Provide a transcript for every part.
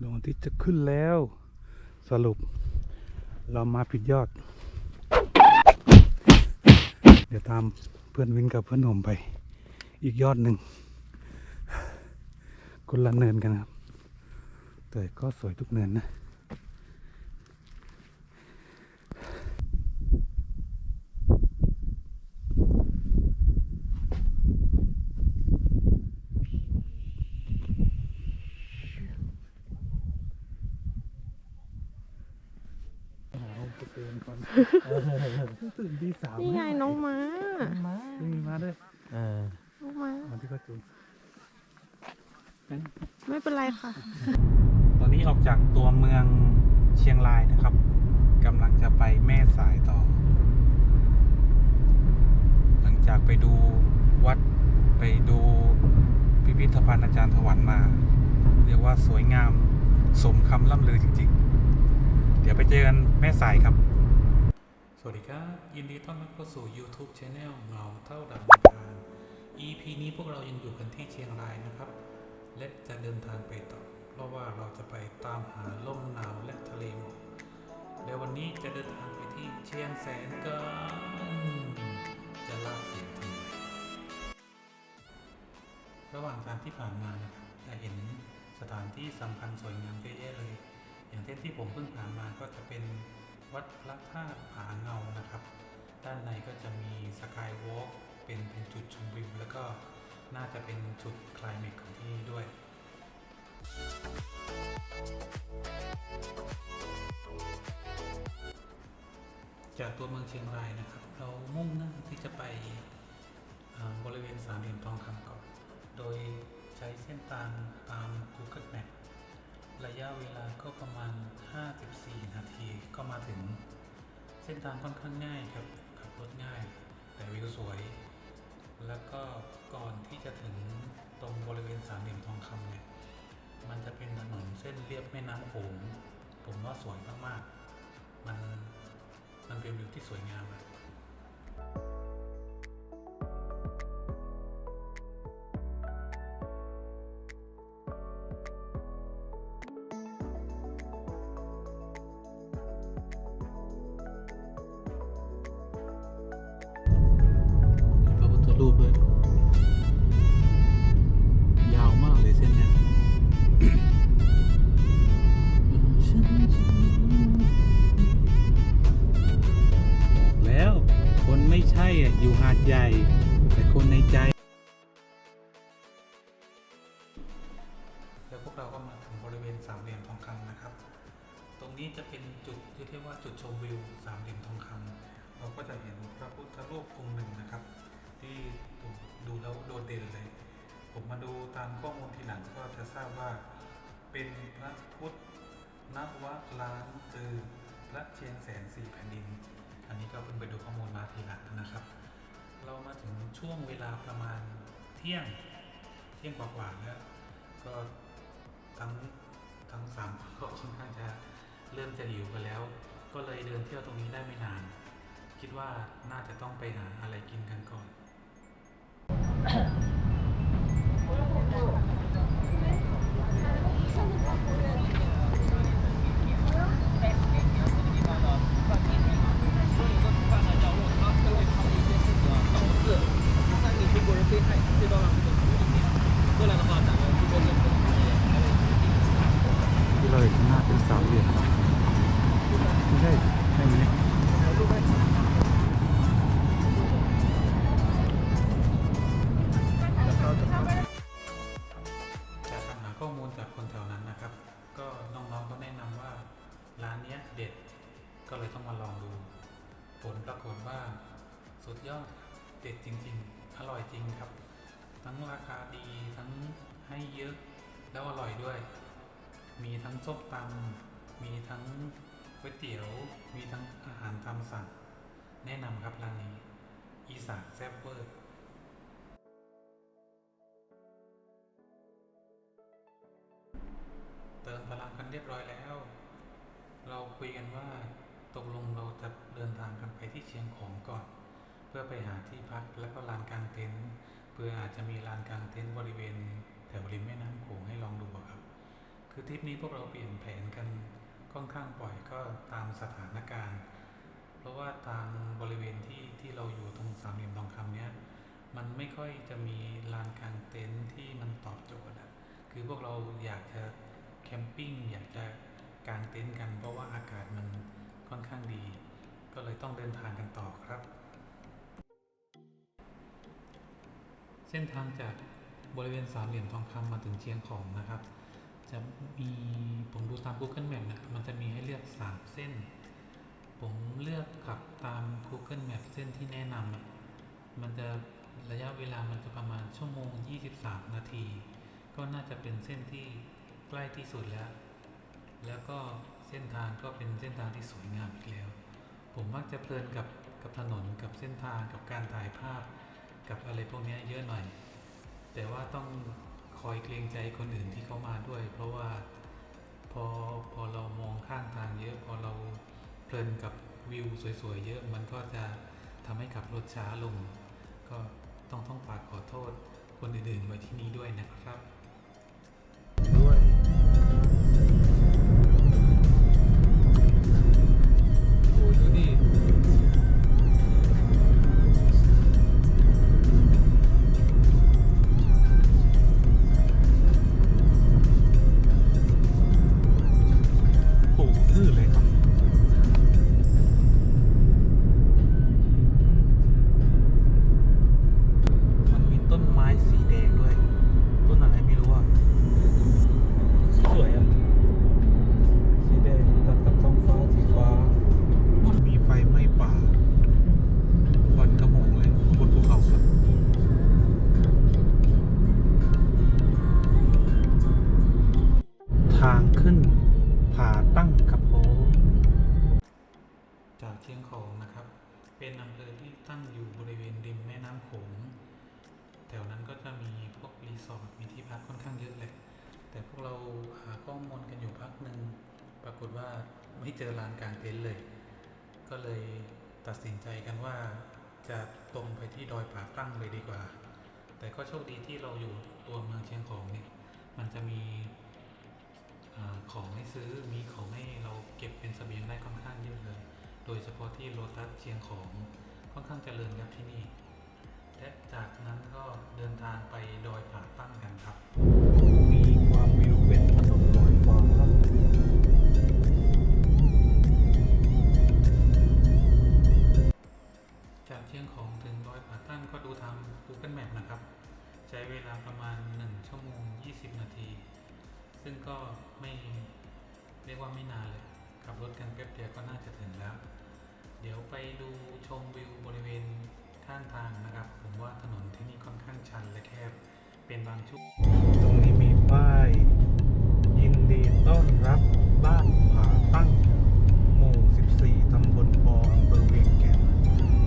ดวงอาทิตย์จะขึ้นแล้ว สรุป เรามาผิดยอด เดี๋ยวตามเพื่อนวินกับเพื่อนผมไป อีกยอดหนึ่งคนละเนินกันครับ แต่ก็สวยทุกเนินนะ หาห้องตัวเองก่อนตื่นที่สาม นี่ไงน้องม้า มามีมาด้วย เออ น้องม้า วันที่เขาจูง ไม่เป็นไรค่ะ ตอนนี้ออก จากตัวเมืองเชียงรายนะครับกำลังจะไปแม่สายต่อ หลังจากไปดูวัดไปดูพิพิธภัณฑ์อาจารย์ถวันมา เรียกว่าสวยงามสมคำล่ำลือจริง ๆ เดี๋ยวไปเจอกันแม่สายครับ สวัสดีครับ ยินดีต้อนรับเข้าสู่ YouTube Channel เงาเท่าดังทาง EP นี้พวกเรายังอยู่กันที่เชียงรายนะครับ และจะเดินทางไปต่อ เพราะว่าเราจะไปตามหาลมหนาวและทะเลหมอกและวันนี้จะเดินทางไปที่เชียงแสนกันจะลาเสียงทีระหว่างทางที่ผ่านมานะครับจะเห็นสถานที่สำคัญสวยงามเยอะแยะเลย อย่างเช่นที่ผมเพิ่งผ่านมาก็จะเป็นวัดพระธาตุผาเงานะครับ ด้านในก็จะมีสกายวอล์กเป็นเป็นจุดชมวิวแล้วก็น่าจะเป็นจุดคลายเมกของที่นี่ด้วย จากตัวเมืองเชียงรายนะครับ เรามุ่งหน้าที่จะไปบริเวณสามเหลี่ยมทองคำก่อน โดยใช้เส้นทางตาม Google Map ระยะเวลาก็ประมาณ 54 นาทีก็มาถึง เส้นทางค่อนข้างง่ายครับ ขับรถง่าย แต่วิวสวย แล้วก็ก่อนที่จะถึงตรงบริเวณสามเหลี่ยมทองคำเนี่ย มันจะเป็นถนนเส้นเรียบแม่น้ำโขงผมว่าสวยมากๆ มัน มันเป็นวิวที่สวยงามอะ ใหญ่ แต่คนในใจ แล้วพวกเราก็มาถึงบริเวณสามเหลี่ยมทองคำนะครับ ตรงนี้จะเป็นจุดที่เรียกว่าจุดชมวิวสามเหลี่ยมทองคำเราก็จะเห็นพระพุทธรูปองค์หนึ่งนะครับ ที่ดูแล้วโดดเด่นเลย ผมมาดูตามข้อมูลทีหลังก็จะทราบว่าเป็นพระพุทธนวล้านจือพระเชียงแสนสี่แผ่นดิน อันนี้ก็เพิ่งไปดูข้อมูลมาทีหลังนะครับ เรามาถึงช่วงเวลาประมาณเที่ยงเที่ยงกว่าๆแล้วก็ทั้งทั้งสามก็ค่อนข้างจะเริ่มจะหิวกันแล้ว ก็เลยเดินเที่ยวตรงนี้ได้ไม่นาน คิดว่าน่าจะต้องไปหาอะไรกินกันก่อน เตี๋ยวมีทั้งอาหารตามสั่ง แนะนำครับร้านนี้ อีสานแซ่บเวอร์เติมพลังกันเรียบร้อยแล้ว เราคุยกันว่าตกลงเราจะเดินทางกันไปที่เชียงของก่อน เพื่อไปหาที่พักแล้วก็ลานกลางเต็นท์เพื่ออาจจะมีลานกลางเต็นท์บริเวณแถวริมแม่น้ำโขงให้ลองดูครับ คือทริปนี้พวกเราเปลี่ยนแผนกัน ค่อนข้างปล่อยก็ตามสถานการณ์ เพราะว่าทางบริเวณที่ที่เราอยู่ตรงสามเหลี่ยมทองคำเนี้ยมันไม่ค่อยจะมีลานกลางเต็นท์ที่มันตอบโจทย์อะคือพวกเราอยากจะแคมปิ้งอยากจะกางเต็นท์กัน เพราะว่าอากาศมันค่อนข้างดี ก็เลยต้องเดินทางกันต่อครับ เส้นทางจากบริเวณสามเหลี่ยมทองคำมาถึงเชียงของนะครับ จะมีผมดูตาม Google Map นะมันจะมีให้เลือก 3 เส้น ผมเลือกขับตาม Google Map เส้นที่แนะนำอะมันจะระยะเวลามันจะประมาณชั่วโมง 23 นาที ก็น่าจะเป็นเส้นที่ใกล้ที่สุดแล้ว แล้วก็เส้นทางก็เป็นเส้นทางที่สวยงามอีกแล้ว ผมมักจะเพลินกับกับถนนกับเส้นทางกับการถ่ายภาพ กับอะไรพวกนี้เยอะหน่อย แต่ว่าต้อง อยเกรงใจคนอื่นที่เขามาด้วย เพราะว่าพอพอเรามองข้างทางเยอะ พอเราเพลินกับวิวสวยๆเยอะมันก็จะทำให้ขับรถช้าลง ก็ต้องต้องฝากขอโทษคนอื่นๆไว้ที่นี้ด้วยนะครับ ไม่เจอลานกลางเต็นท์เลย ก็เลยตัดสินใจกันว่าจะตรงไปที่ดอยผาตั้งเลยดีกว่า แต่ก็โชคดีที่เราอยู่ตัวเมืองเชียงของเนี่ย มันจะมีอของให้ซื้อ มีของให้เราเก็บเป็นเสบียงได้ค่อนข้างเยอะเลย โดยเฉพาะที่โลตัสเชียงของค่อนข้างเจริญครับที่นี่ และจากนั้นก็เดินทางไปดอยผาตั้งกันครับ มีความวิวเป็นถนน บางช่วงตรงนี้มีป้าย ยินดีต้อนรับบ้านผาตั้ง หมู่ 14 ตำบลปออำเภอเวียงแก่น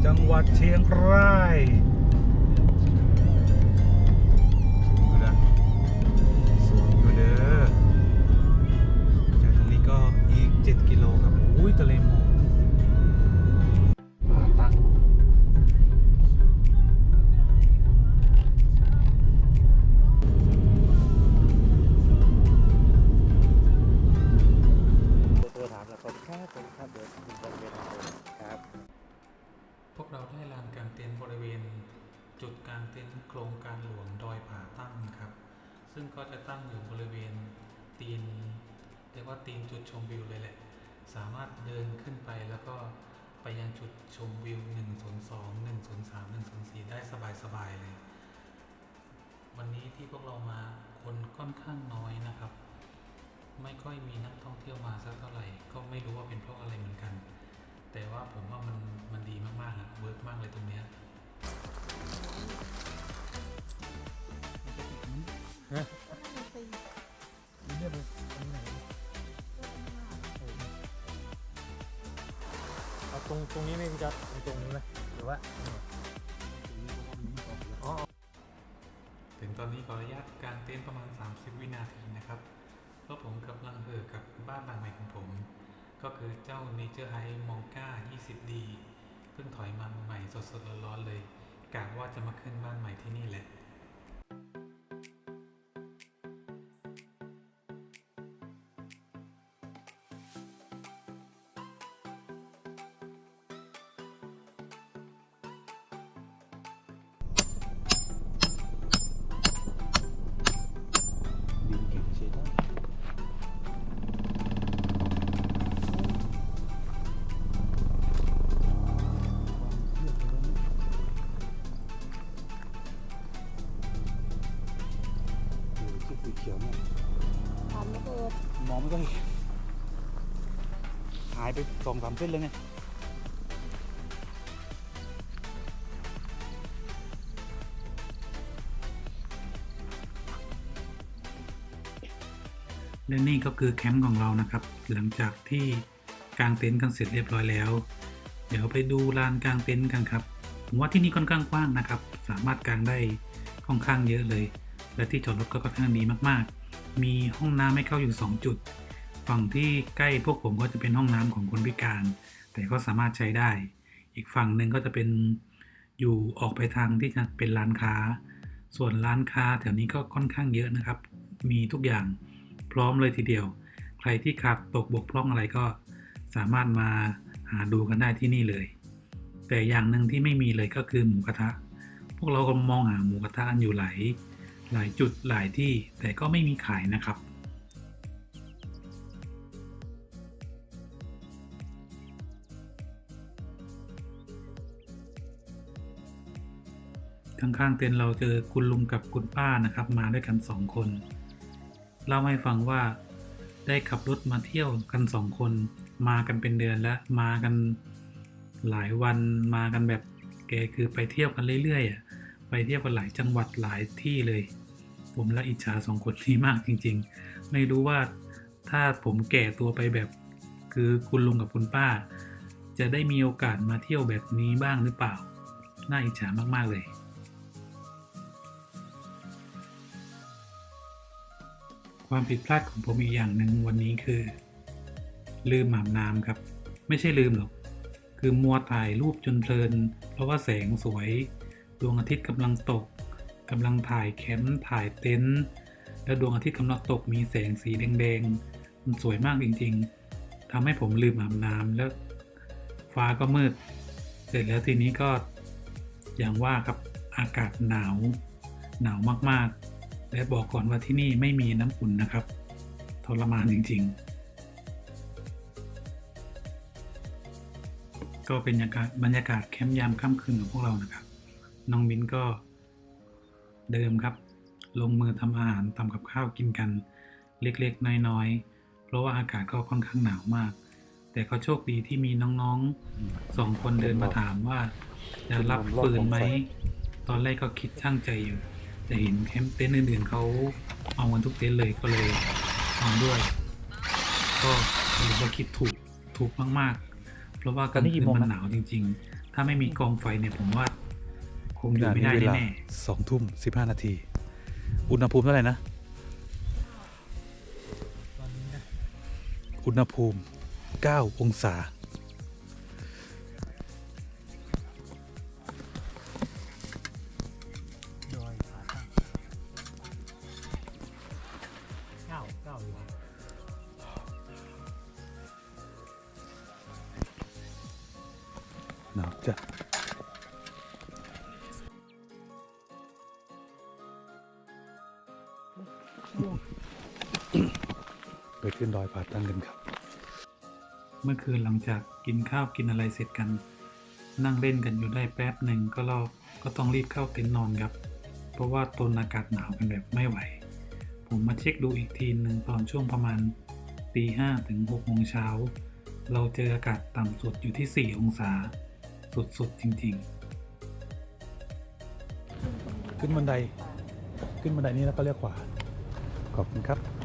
จังหวัดเชียงรายดูนะสวยอยู่เด้อจากตรงนี้ก็อีก7กิโลครับ อุ้ยทะเลหม ไปยังจุดชมวิว 102 103 104 ได้สบายๆเลย วันนี้ที่พวกเรามาคนค่อนข้างน้อยนะครับ ไม่ค่อยมีนักท่องเที่ยวมาสักเท่าไหร่ ก็ไม่รู้ว่าเป็นเพราะอะไรเหมือนกัน แต่ว่าผมว่ามันมันดีมากๆอะเวิร์กมากเลยตรงเนี้ยเอา ตรงตรงนี้ไหมพี่จ๊อบตรงนี้ไหมหรือว่าถึงตอนนี้ขออนุญาตกางเต็นประมาณ 30 วินาทีนะครับเพราะผมกำลังเห่อกับบ้านหลังใหม่ของผม ก็คือเจ้า Nature High m o n g a 20D เพิ่งถอยมาใหม่สดๆร้อนๆเลยกะว่าจะมาขึ้นบ้านใหม่ที่นี่แหละ มองไม่ก็เห็นหายไปสองสามเส้นเลยไงและนี่ก็คือแคมป์ของเรานะครับ หลังจากที่กางเต็นท์กันเสร็จเรียบร้อยแล้ว เดี๋ยวไปดูลานกางเต็นท์กันครับผมว่าที่นี่ค่อนข้างกว้างนะครับ สามารถกางได้ค่อนข้างเยอะเลย และที่จอดรถก็ค่อนข้างดีมากๆ มีห้องน้ำให้เข้าอยู่ 2 จุด ฝั่งที่ใกล้พวกผมก็จะเป็นห้องน้ำของคนพิการ แต่ก็สามารถใช้ได้ อีกฝั่งหนึ่งก็จะเป็นอยู่ออกไปทางที่จะเป็นร้านค้า ส่วนร้านค้าแถวนี้ก็ค่อนข้างเยอะนะครับ มีทุกอย่างพร้อมเลยทีเดียว ใครที่ขาดตกบกพร่องอะไรก็สามารถมาหาดูกันได้ที่นี่เลย แต่อย่างหนึ่งที่ไม่มีเลยก็คือหมูกระทะ พวกเราก็มองหาหมูกระทะกันอยู่หลาย หลายจุดหลายที่แต่ก็ไม่มีขายนะครับ ข้างๆเต็นเราเจอคุณลุงกับคุณป้านะครับ มาด้วยกันสองคนเล่าให้ฟังว่าได้ขับรถมาเที่ยวกันสองคน มากันเป็นเดือนแล้วมากันหลายวันมากันแบบแกคือไปเที่ยวกันเรื่อยๆอะ ไปเที่ยวกันหลายจังหวัดหลายที่เลย ผมละอิจฉาสองคนนี้มากจริง ๆ ไม่รู้ว่าถ้าผมแก่ตัวไปแบบ คือคุณลุงกับคุณป้า จะได้มีโอกาสมาเที่ยวแบบนี้บ้างหรือเปล่า น่าอิจฉามาก ๆ เลย ความผิดพลาดของผมอีกอย่างหนึ่งวันนี้คือ ลืมอาบน้ำครับ ไม่ใช่ลืมหรอก คือมัวถ่ายรูปจนเพลิน เพราะว่าแสงสวย ดวงอาทิตย์กำลังตกกำลังถ่ายแคมป์ถ่ายเต็นท์แล้วดวงอาทิตย์กำลังตกมีแสงสีแดงๆมันสวยมากจริงๆทำให้ผมลืมอาบน้ำแล้วฟ้าก็มืด เสร็จแล้วทีนี้ก็อย่างว่าครับอากาศหนาว หนาวมากๆ และบอกก่อนว่าที่นี่ไม่มีน้ำอุ่นนะครับ ทรมานจริงๆ ก็เป็นบรรยากาศบรรยากาศแคมป์ยามค่ำคืนของพวกเรานะครับ น้องมิ้นก็เดิมครับ ลงมือทำอาหารทำกับข้าวกินกันเล็กๆ น้อยๆ เพราะว่าอากาศก็ค่อนข้างหนาวมาก แต่ก็โชคดีที่มีน้องๆสองคนเดินมาถามว่า จะรับปืนไหม ตอนแรกก็คิดช่างใจอยู่ แต่เห็นแคมป์เต็นท์อื่นๆเขาเอากันทุกเต็นท์เลยก็เลยเอาด้วย ก็ถือว่าคิดถูกถูกมากๆ เพราะว่ากลางคืนมันหนาวจริง ๆ ถ้าไม่มีกองไฟเนี่ยผมว่า คงอยู่ไม่ได้แน่ๆสองทุ่มสิบห้านาที อุณหภูมิเท่าไหร่นะ อุณหภูมิ9องศาดอยผาตั้งเก้าเก้าอยู่หนาวจัด ขึ้นดอยผาตั้งกันครับ เมื่อคืนหลังจากกินข้าวกินอะไรเสร็จกัน นั่งเล่นกันอยู่ได้แป๊บหนึ่งก็เราก็ต้องรีบเข้าเต็นท์นอนครับ เพราะว่าทนอากาศหนาวกันแบบไม่ไหว ผมมาเช็คดูอีกทีหนึ่งตอนช่วงประมาณตีห้าถึงหกโมงเช้า เราเจออากาศต่ำสุดอยู่ที่ 4 องศา สุดๆจริงๆ ขึ้นบันได ขึ้นบันไดนี้แล้วก็เลี้ยวขวา ขอบคุณครับ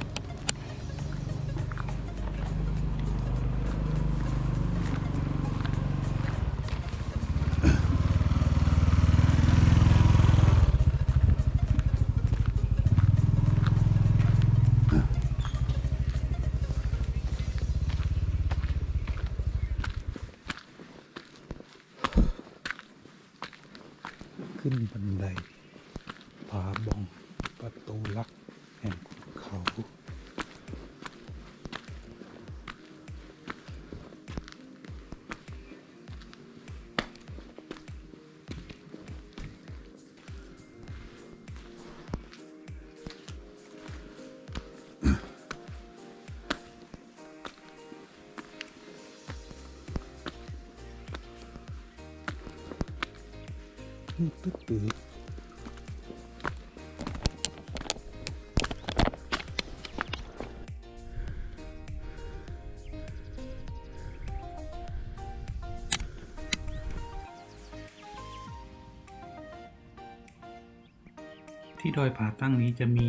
ที่ดอยผาตั้งนี้จะมี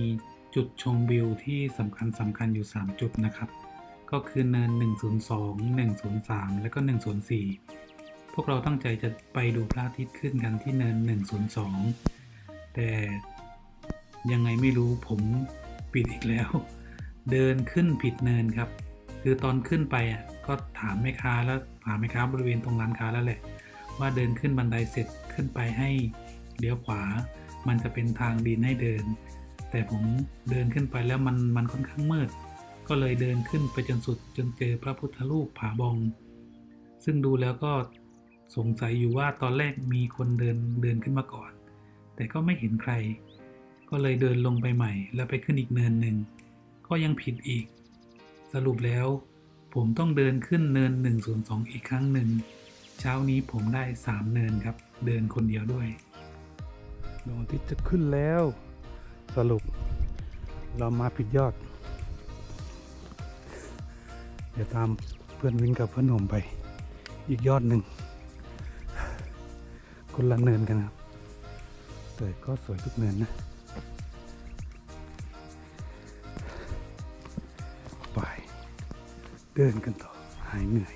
จุดชมวิวที่สำคัญสำคัญอยู่ 3 จุดนะครับ ก็คือเนิน 102 103 และก็ 104 พวกเราตั้งใจจะไปดูพระอาทิตย์ขึ้นกันที่เนิน 102 แต่ยังไงไม่รู้ผมปิดอีกแล้ว เดินขึ้นผิดเนินครับ คือตอนขึ้นไปอะก็ถามแม่ค้าแล้วถามแม่ค้าบริเวณตรงร้านค้าแล้วแหละ ว่าเดินขึ้นบันไดเสร็จขึ้นไปให้เลี้ยวขวา มันจะเป็นทางดินให้เดิน แต่ผมเดินขึ้นไปแล้วมันมันค่อนข้างมืด ก็เลยเดินขึ้นไปจนสุดจนเจอพระพุทธรูปผาบอง ซึ่งดูแล้วก็ สงสัยอยู่ว่าตอนแรกมีคนเดินเดินขึ้นมาก่อน แต่ก็ไม่เห็นใคร ก็เลยเดินลงไปใหม่ แล้วไปขึ้นอีกเนินหนึ่ง ก็ยังผิดอีก สรุปแล้ว ผมต้องเดินขึ้นเนิน 102 อีกครั้งหนึ่ง เช้านี้ผมได้ 3 เนินครับ เดินคนเดียวด้วยดวงอาทิตย์จะขึ้นแล้ว สรุป เรามาผิดยอด เดี๋ยวตามเพื่อนวินกับเพื่อนหนุ่มไป อีกยอดหนึ่ง คนละเนินกันครับแต่ก็สวยทุกเนินนะไปเดินกันต่อหายเหนื่อย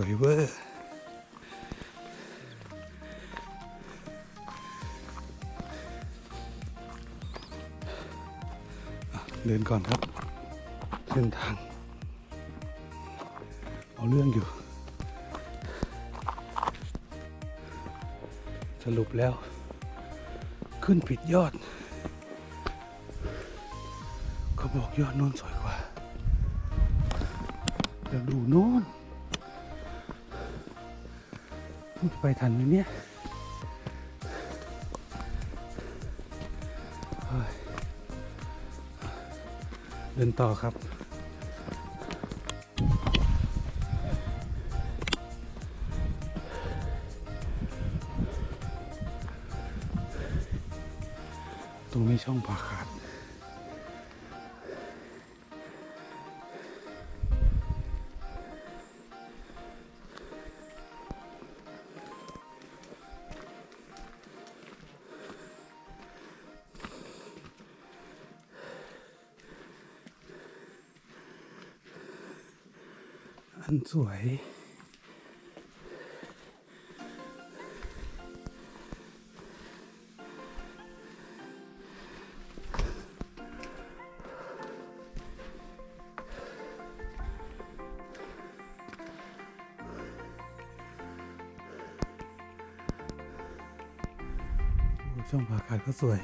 วยเวอร์ เดินก่อนครับ เส้นทาง เอาเรื่องอยู่ สรุปแล้ว ขึ้นผิดยอด เขาบอกยอดโน้นสวยกว่า เดี๋ยวดูโน้น ไปทันไหมเนี่ยเฮ้ยเดินต่อครับตรงนี้ช่องผ่าขาด นสวย ช่องผ่าขาดก็สวย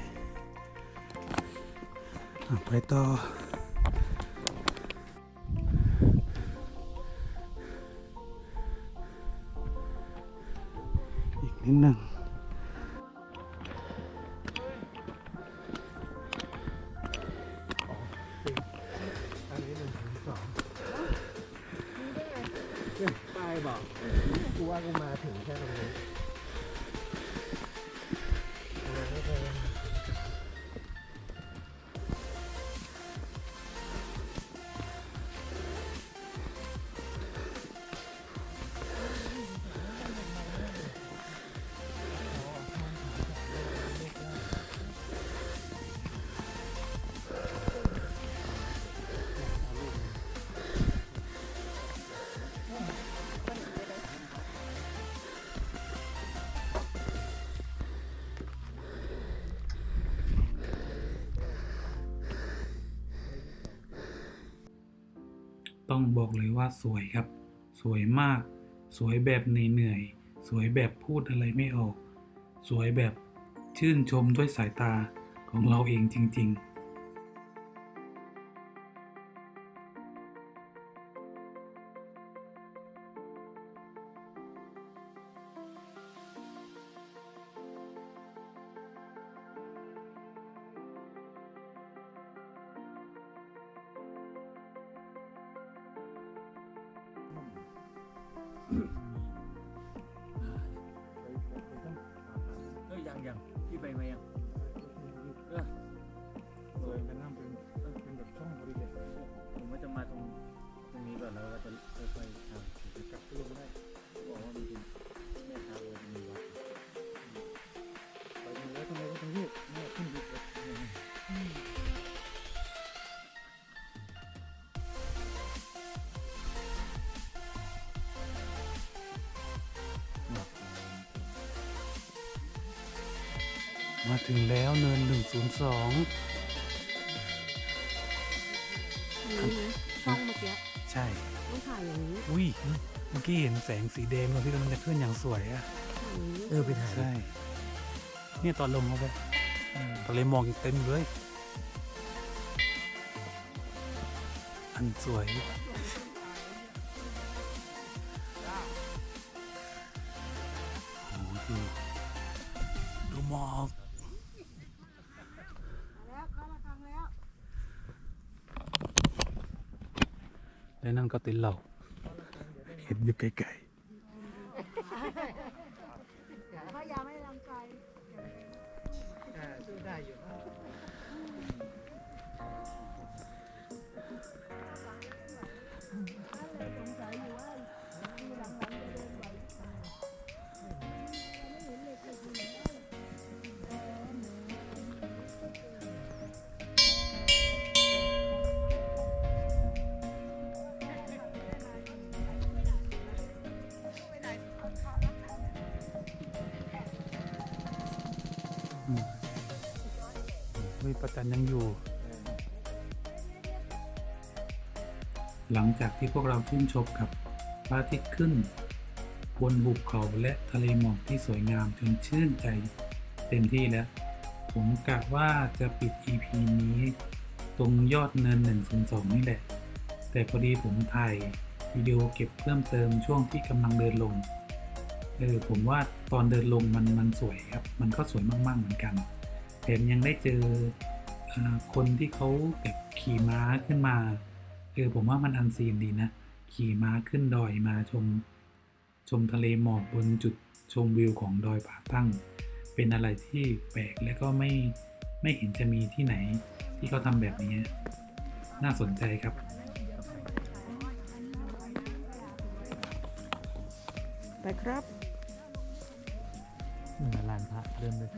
ไปต่อ อีก ต้องบอกเลยว่าสวยครับ สวยมาก สวยแบบเหนื่อยๆสวยแบบพูดอะไรไม่ออก สวยแบบชื่นชมด้วยสายตาของเราเองจริง ๆ มาถึงแล้วเนิน 102อันนี้นะช่องเมื่อกี้ใช่ ต้องถ่ายอย่างนี้อุ้ย เมื่อกี้เห็นแสงสีแดงตอนที่กำลังจะขึ้นอย่างสวยอะถ่ายอย่างนี้เออไปถ่ายใช่ เนี่ยตอนลงเขาไปทะเลหมอกยังเต็มเลย อันสวย และนั่นก็ หลังจากที่พวกเราชื่นชมกับพระอาทิตย์ขึ้น บนหุบเขาและทะเลหมอกที่สวยงามจนชื่นใจเต็มที่แล้ว ผมกะว่าจะปิด EP นี้ ตรงยอดเนิน 102 นี่แหละ แต่พอดีผมถ่ายวิดีโอเก็บเพิ่มเติมช่วงที่กำลังเดินลง เออผมว่าตอนเดินลงมันมันสวยครับ มันก็สวยมาก ๆ เหมือนกันแถมยังได้เจออคนที่เขาแบบขี่ม้าขึ้นมา เออผมว่ามันอันซีนดีนะ ขี่ม้าขึ้นดอยมาชม ชมทะเลหมอกบนจุดชมวิวของดอยผาตั้ง เป็นอะไรที่แปลกและก็ไม่ไม่เห็นจะมีที่ไหนที่เขาทำแบบนี้น่าสนใจครับไปครับเหมือนลานพระเริ่มเลย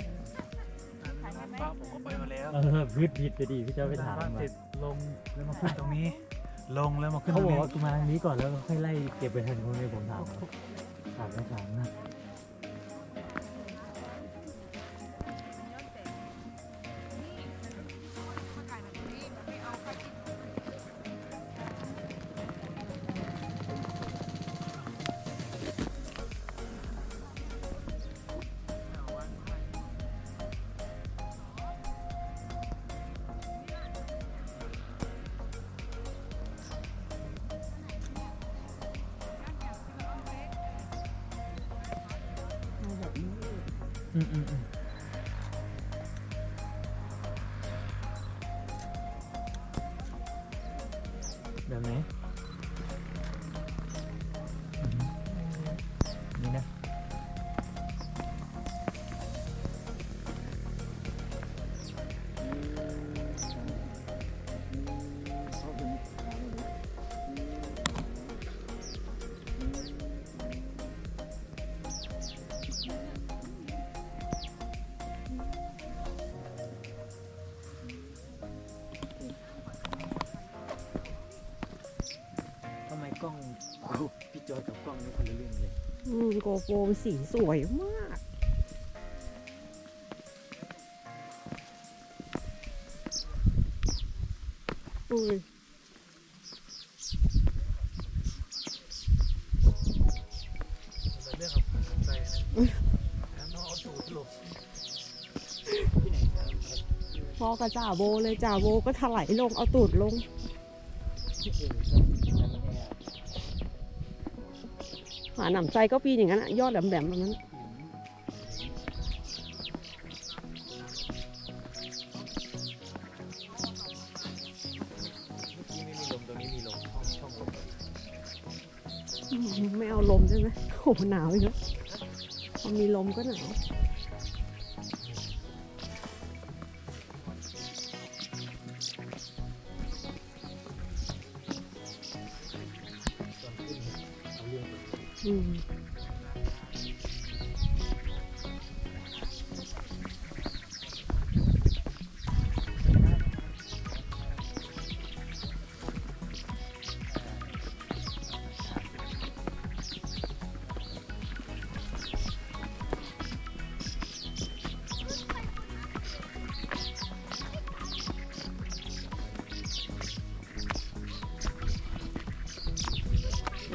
ป้าผมก็ไปมาแล้ว เออพืชผิดไปดีพี่เจ้าไปถามบ้านมาเสร็จลงแล้วมาขึ้นตรงนี้ ลงแล้วมาขึ้นเขาบอกนี้ว่ามาทางนี้ก่อนแล้วค่อยไล่เก็บไปทันคนเลยผมถามถามไม่ถามนะ เลยอืมโกโปรสีสวยมาก อุ้ยเรื่องของใจนะแล้วน้องเอาตูดหลบพอกับจ่าโบเลยจ่าโบก็ถลายลงเอาตูดลงาหนำใจก็ปีนอย่างนั้นอะยอดแหลมๆแบบนั้นอะที่ไม่มีลมตรงนี้มีลมช่องช่องลมอืมไม่เอาลมใช่ไหมโอ้โหหนาวอีกแล้วพอมีลมก็หนาว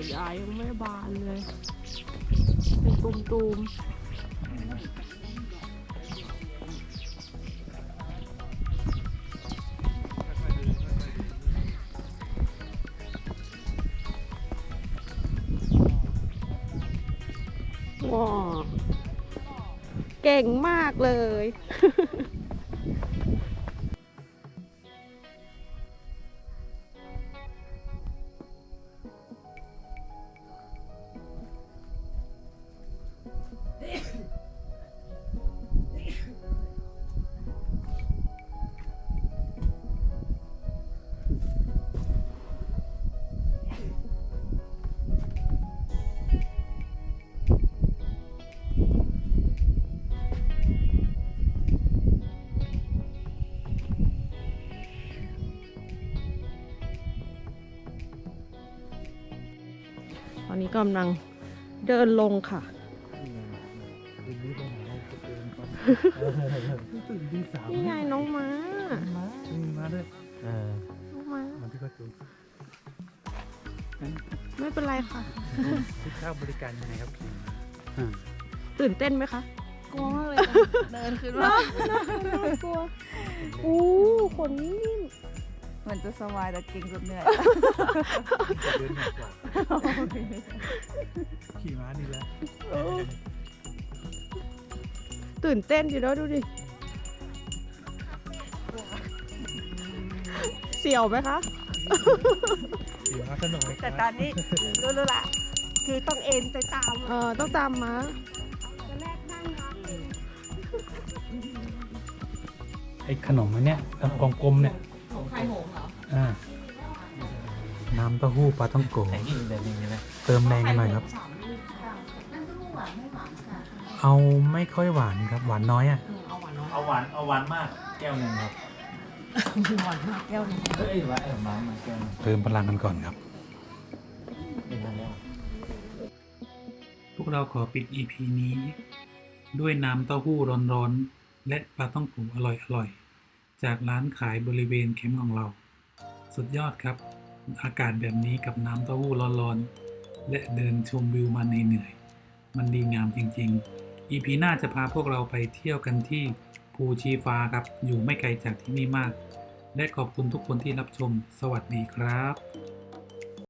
แต่ยายยังไม่บานเลย เป็นตุมๆว้าเก่งมากเลย นนี้กำลังเดินลงค่ะดึงนี้ไปไหนได้จะเดินก่อนตื่นที่สามนี่ไงน้องม้ามาอืมมาด้วยเออน้องม้ามันที่ก็จูไม่เป็นไรค่ะคิดค่าบริการยังไงครับพี่ตื่นเต้นไหมคะ กลัวมากเลยค่ะเดินขึ้นมาน่ากลัว อู้ขนนิ่ มเหมือนจะสบายแต่เก่งจนเหนื่อย เดินหนักกว่าขี่ม้านี่แหละเออตื่นเต้นอยู่แล้วดูดิ เสี่ยวไหมคะ ขี่ม้าสนุกไหมคแต่รับตอนนี้รู้รู้ละคือต้องเอ็นไปตามเออต้องตามม้าไอ้ขนมอันเนี้ยกลมกลมๆเนี่ย เต้าหู้ปลาต้องโกแต่นี่แบบนี้ไหมเติมแรงกันหน่อยครับ เอาไม่ค่อยหวานครับ หวานน้อยอะ เอาหวานเอาหวานมากแก้วหนึ่งครับหวานมากแก้วหนึงเอ้ยหวานเออหวานมาแก้วหนึ่งเติมพลังกันก่อนครับ เป็นทันแล้วพวกเราขอปิด EP นี้ ด้วยน้ำเต้าหู้ร้อนๆ และปลาต้องโกอร่อยๆ จากร้านขายบริเวณแคมป์ของเรา สุดยอดครับ อากาศแบบนี้กับน้ำเต้าหู้ร้อนๆ และเดินชมวิวมันเหนื่อยๆมันดีงามจริงๆ EP หน้าจะพาพวกเราไปเที่ยวกันที่ภูชีฟ้าครับ อยู่ไม่ไกลจากที่นี่มาก และขอบคุณทุกคนที่รับชม สวัสดีครับ